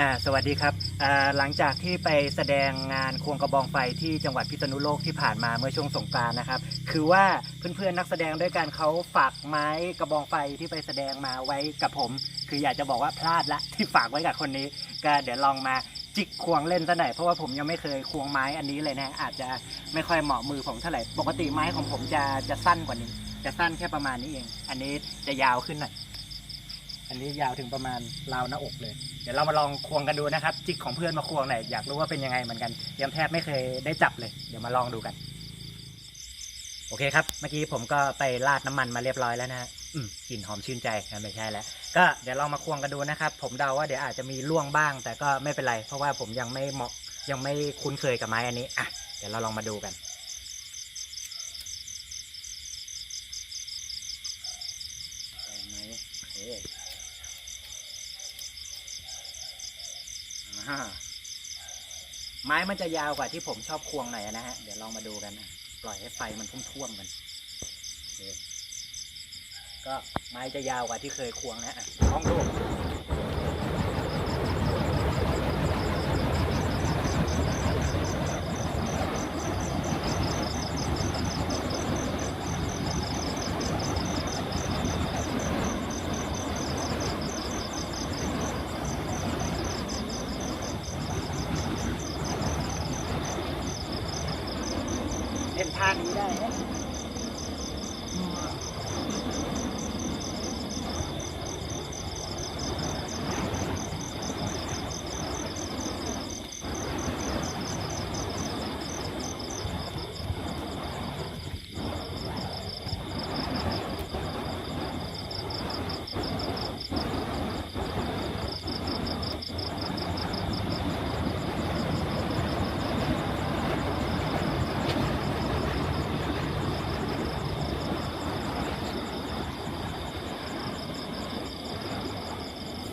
อ่าสวัสดีครับอ่าหลังจากที่ไปแสดงงานควงกระบองไฟที่จังหวัดพิษณุโลกที่ผ่านมาเมื่อช่วงสงกรานต์นะครับ คือว่าเพื่อนๆนักแสดงด้วยกันเขาฝากไม้กระบองไฟที่ไปแสดงมาไว้กับผม คืออยากจะบอกว่าพลาดละที่ฝากไว้กับคนนี้ ก็เดี๋ยวลองมาจิกควงเล่นซะหน่อยเพราะว่าผมยังไม่เคยควงไม้อันนี้เลยนะอาจจะไม่ค่อยเหมาะมือผมเท่าไหร่ปกติไม้ของผมจะจะสั้นกว่านี้ จะสั้นแค่ประมาณนี้เอง อันนี้จะยาวขึ้นหน่อย อันนี้ยาวถึงประมาณราวหน้าอกเลย เดี๋ยวเรามาลองควงกันดูนะครับ จิกของเพื่อนมาควงหน่อยอยากรู้ว่าเป็นยังไงเหมือนกัน ยังแทบไม่เคยได้จับเลย เดี๋ยวมาลองดูกัน โอเคครับ เมื่อกี้ผมก็ไปราดน้ำมันมาเรียบร้อยแล้วนะฮะอืมกลิ่นหอมชื่นใจอะไม่ใช่แล้ว ก็เดี๋ยวลองมาควงกันดูนะครับ ผมเดาว่าเดี๋ยวอาจจะมีล่วงบ้าง แต่ก็ไม่เป็นไร เพราะว่าผมยังไม่เหมาะยังไม่คุ้นเคยกับไม้อันนี้อะเดี๋ยวเราลองมาดูกัน ได้ไหมโอเคอ่า ไม้มันจะยาวกว่าที่ผมชอบควงหน่อยนะฮะ เดี๋ยวลองมาดูกันนะปล่อยให้ไฟมันท่วมๆกันก็ไม้จะยาวกว่าที่เคยควงนะฮะลองดู เล่นท่านี้ได้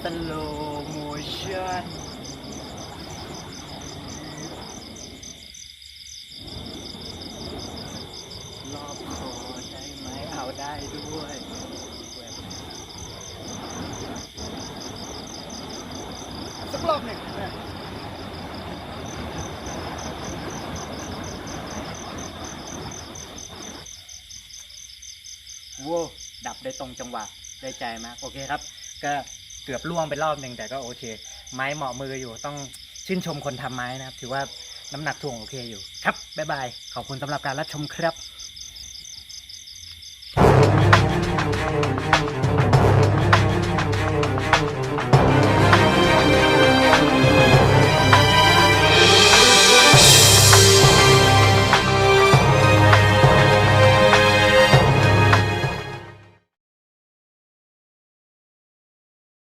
สโลโมชั่นรอบคอได้ไหมเอาได้ด้วยสักรอบหนึ่งว้าวดับได้ตรงจังหวะได้ใจมาก โอเคครับ ก็ เกือบล่วงไปรอบหนึ่งแต่ก็โอเค ไม้เหมาะมืออยู่ต้องชื่นชมคนทำไม้นะครับ ถือว่าน้ำหนักถ่วงโอเคอยู่ครับบ๊ายบาย ขอบคุณสำหรับการรับชมครับ